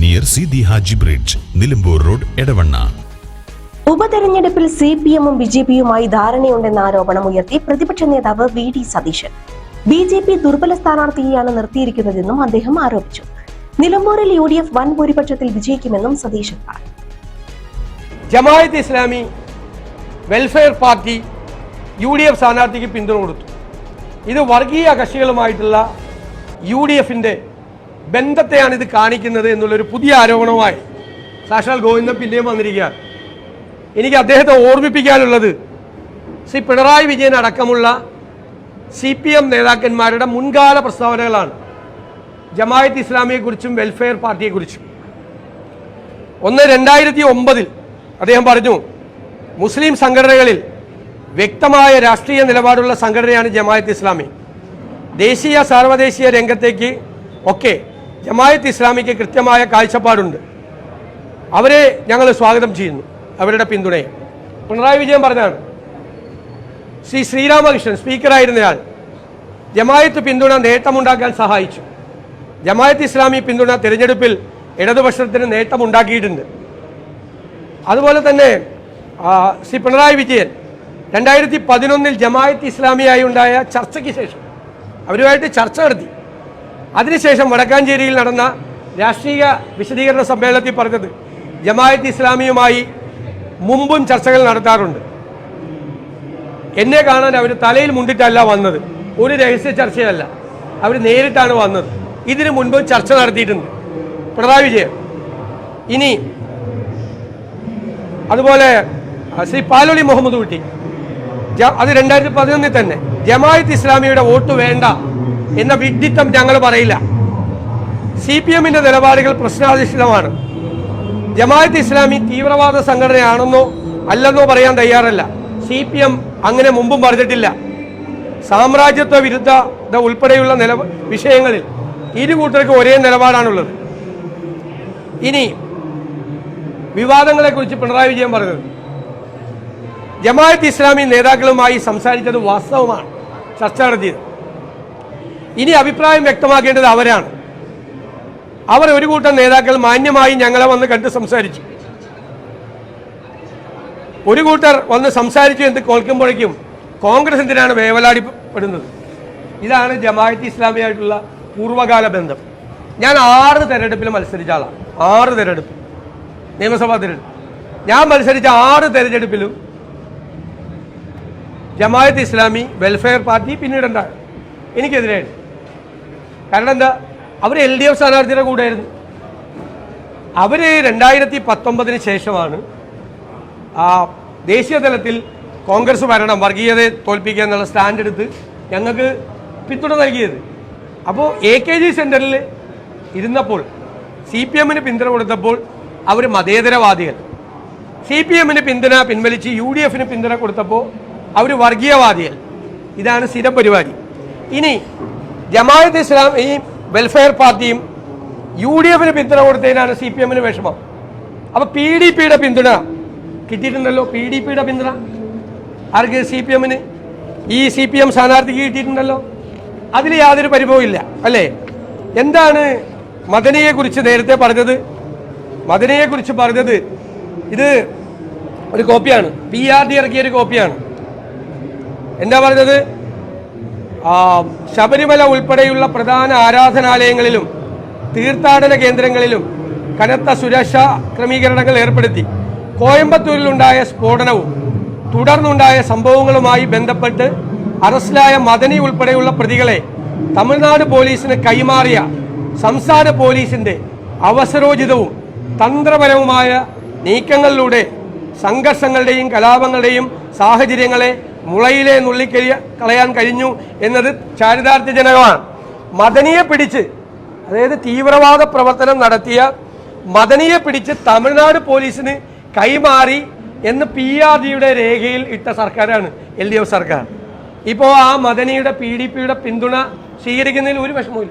near Sidi Haji bridge Nilambur road Edavanna ഉപതെരഞ്ഞെടുപ്പിൽ C P എമ്മും B J പിയുമായി ധാരണയുണ്ടെന്ന ആരോപണം ഉയർത്തി പ്രതിപക്ഷ നേതാവ് V D Satheesan. B J P ദുർബല സ്ഥാനാർത്ഥിയെയാണ് നിർത്തിയിരിക്കുന്നതെന്നും അദ്ദേഹം ആരോപിച്ചു. നിലമ്പൂരിൽ യു ഡി എഫ് വൻ ഭൂരിപക്ഷത്തിൽ വിജയിക്കുമെന്നും സതീശൻ പറഞ്ഞു. Jamaat Islami Welfare Party U D F സ്ഥാനാർത്ഥിക്ക് പിന്തുണ കൊടുത്തു. ഇത് വർഗീയ കക്ഷികളുമായിട്ടുള്ള യു ഡി എഫിന്റെ ബന്ധത്തെയാണ് ഇത് കാണിക്കുന്നത് എന്നുള്ളൊരു പുതിയ ആരോപണവുമായി സാക്ഷാൽ ഗോവിന്ദൻ പിന്നെയും വന്നിരിക്കുകയാണ്. എനിക്ക് അദ്ദേഹത്തെ ഓർമ്മിപ്പിക്കാനുള്ളത് ശ്രീ പിണറായി വിജയൻ അടക്കമുള്ള സി പി എം നേതാക്കന്മാരുടെ മുൻകാല പ്രസ്താവനകളാണ്. ജമായത്ത് ഇസ്ലാമിയെക്കുറിച്ചും വെൽഫെയർ പാർട്ടിയെക്കുറിച്ചും. ഒന്ന് രണ്ടായിരത്തി ഒമ്പതിൽ അദ്ദേഹം പറഞ്ഞു മുസ്ലിം സംഘടനകളിൽ വ്യക്തമായ രാഷ്ട്രീയ നിലപാടുള്ള സംഘടനയാണ് ജമായത്ത് ഇസ്ലാമി. ദേശീയ സാർവദേശീയ രംഗത്തേക്ക് ഒക്കെ ജമായത്ത് ഇസ്ലാമിക്ക് കൃത്യമായ കാഴ്ചപ്പാടുണ്ട്. അവരെ ഞങ്ങൾ സ്വാഗതം ചെയ്യുന്നു അവരുടെ പിന്തുണയെ. പിണറായി വിജയൻ പറഞ്ഞാണ് ശ്രീ ശ്രീരാമകൃഷ്ണൻ സ്പീക്കറായിരുന്നയാൾ ജമായത്ത് പിന്തുണ നേട്ടമുണ്ടാക്കാൻ സഹായിച്ചു. ജമായത്ത് ഇസ്ലാമി പിന്തുണ തിരഞ്ഞെടുപ്പിൽ ഇടതുപക്ഷത്തിന് നേട്ടമുണ്ടാക്കിയിട്ടുണ്ട്. അതുപോലെ തന്നെ ശ്രീ പിണറായി വിജയൻ രണ്ടായിരത്തി പതിനൊന്നിൽ ജമായത്ത് ഇസ്ലാമിയായി ഉണ്ടായ ചർച്ചയ്ക്ക് ശേഷം അവരുമായിട്ട് ചർച്ച നടത്തി. അതിനുശേഷം വടക്കാഞ്ചേരിയിൽ നടന്ന രാഷ്ട്രീയ വിശദീകരണ സമ്മേളനത്തിൽ പറഞ്ഞത് ജമായത്ത് ഇസ്ലാമിയുമായി മുമ്പും ചർച്ചകൾ നടത്താറുണ്ട്. എന്നെ കാണാൻ അവർ തലയിൽ മുണ്ടിട്ടല്ല വന്നത്. ഒരു രഹസ്യ ചർച്ചയല്ല. അവർ നേരിട്ടാണ് വന്നത്. ഇതിനു മുൻപ് ചർച്ച നടത്തിയിട്ടുണ്ട്. പിണറായി വിജയൻ. ഇനി അതുപോലെ ശ്രീ പാലോളി മുഹമ്മദ് കുട്ടി. അത് രണ്ടായിരത്തി പതിനൊന്നിൽ തന്നെ. ജമായത്ത് ഇസ്ലാമിയുടെ വോട്ട് വേണ്ട. എന്ന വിഡിത്തം ഞങ്ങൾ പറയില്ല. സി പി എമ്മിന്റെ നിലപാടുകൾ പ്രശ്നാധിഷ്ഠിതമാണ്. ജമായത്ത് ഇസ്ലാമി തീവ്രവാദ സംഘടനയാണെന്നോ അല്ലെന്നോ പറയാൻ തയ്യാറല്ല. സി പി എം അങ്ങനെ മുമ്പും പറഞ്ഞിട്ടില്ല. സാമ്രാജ്യത്വ വിരുദ്ധത ഉൾപ്പെടെയുള്ള നില വിഷയങ്ങളിൽ ഇരു കൂട്ടർക്കും ഒരേ നിലപാടാണുള്ളത്. ഇനി വിവാദങ്ങളെക്കുറിച്ച് പിണറായി വിജയൻ പറഞ്ഞത്. ജമാഅത്ത് ഇസ്ലാമി നേതാക്കളുമായി സംസാരിച്ചത് വാസ്തവമാണ്. ചർച്ച നടത്തിയത്. ഇനി അഭിപ്രായം വ്യക്തമാക്കേണ്ടത് അവരാണ്. അവർ ഒരു കൂട്ടം നേതാക്കൾ മാന്യമായി ഞങ്ങളെ വന്ന് കണ്ട് സംസാരിച്ചു. ഒരു കൂട്ടർ വന്ന് സംസാരിച്ചു എന്ന് കേൾക്കുമ്പോഴേക്കും കോൺഗ്രസ് എന്തിനാണ് വേവലാടിപ്പെടുന്നത്? ഇതാണ് ജമാഅത്ത് ഇസ്ലാമിയായിട്ടുള്ള പൂർവകാല ബന്ധം. ഞാൻ ആറ് തെരഞ്ഞെടുപ്പിൽ മത്സരിച്ച ആളാണ് ആറ് തെരഞ്ഞെടുപ്പ്. നിയമസഭാ തെരഞ്ഞെടുപ്പ്. ഞാൻ മത്സരിച്ച ആറ് തെരഞ്ഞെടുപ്പിലും ജമാഅത്ത് ഇസ്ലാമി വെൽഫെയർ പാർട്ടി പിന്നീടുണ്ടായി എനിക്കെതിരെയാണ് കാരണം എന്താ? അവർ എൽ ഡി എഫ് സ്ഥാനാർത്ഥിയുടെ കൂടെയായിരുന്നു. അവർ രണ്ടായിരത്തി പത്തൊമ്പതിന് ശേഷമാണ് ദേശീയ തലത്തിൽ കോൺഗ്രസ് ഭരണം വർഗീയതയെ തോൽപ്പിക്കുക എന്നുള്ള സ്റ്റാൻഡ് എടുത്ത് ഞങ്ങൾക്ക് പിന്തുണ നൽകിയത്. അപ്പോൾ എ കെ ജി സെന്ററിൽ ഇരുന്നപ്പോൾ സി പി എമ്മിന് പിന്തുണ കൊടുത്തപ്പോൾ അവർ മതേതരവാദികൾ. സി പി എമ്മിന് പിന്തുണ പിൻവലിച്ച് യു ഡി എഫിന് പിന്തുണ കൊടുത്തപ്പോൾ അവർ വർഗീയവാദികൾ. ഇതാണ് സ്ഥിരം പരിപാടി. ഇനി ജമാഅത്ത് ഇസ്ലാം ഈ വെൽഫെയർ പാർട്ടിയും യു ഡി എഫിന് പിന്തുണ കൊടുത്തതിനാണ് സി പി എമ്മിന് വിഷമം. അപ്പോൾ പി ഡി പിയുടെ പിന്തുണ കിട്ടിയിട്ടുണ്ടല്ലോ? പി ഡി പിയുടെ പിന്തുണ? ആർക്ക്? സി പി എമ്മിന് ഈ സി പി എം സ്ഥാനാർത്ഥിക്ക് കിട്ടിയിട്ടുണ്ടല്ലോ? അതിൽ യാതൊരു പരിഭവവും ഇല്ല അല്ലേ? എന്താണ് മദനയെക്കുറിച്ച് നേരത്തെ പറഞ്ഞത്? മദനയെക്കുറിച്ച് പറഞ്ഞത് ഇത് ഒരു കോപ്പിയാണ്. പി ആർ ഡി ഇറക്കിയ ഒരു കോപ്പിയാണ്. എന്താ പറഞ്ഞത്? ശബരിമല ഉൾപ്പെടെയുള്ള പ്രധാന ആരാധനാലയങ്ങളിലും തീർത്ഥാടന കേന്ദ്രങ്ങളിലും കനത്ത സുരക്ഷാ ക്രമീകരണങ്ങൾ ഏർപ്പെടുത്തി. കോയമ്പത്തൂരിലുണ്ടായ സ്ഫോടനവും തുടർന്നുണ്ടായ സംഭവങ്ങളുമായി ബന്ധപ്പെട്ട് അറസ്റ്റിലായ മദനി ഉൾപ്പെടെയുള്ള പ്രതികളെ തമിഴ്നാട് പോലീസിന് കൈമാറിയ സംസ്ഥാന പോലീസിന്റെ അവസരോചിതവും തന്ത്രപരവുമായ നീക്കങ്ങളിലൂടെ സംഘർഷങ്ങളുടെയും കലാപങ്ങളുടെയും സാഹചര്യങ്ങളെ മുളയിലെ നുള്ളിക്കരിയ കളയാൻ കഴിഞ്ഞു എന്നത് ചാരിതാർത്ഥ്യജനകമാണ് മദനിയെ പിടിച്ച് അതായത് തീവ്രവാദ പ്രവർത്തനം നടത്തിയ മദനിയെ പിടിച്ച് തമിഴ്നാട് പോലീസിന് കൈമാറി എന്ന് പി ആർ ഡിയുടെ രേഖയിൽ ഇട്ട സർക്കാരാണ് എൽ ഡി എഫ് സർക്കാർ. ഇപ്പോൾ ആ മദനിയുടെ പി ഡി പിയുടെ പിന്തുണ സ്വീകരിക്കുന്നതിൽ ഒരു വിഷമവും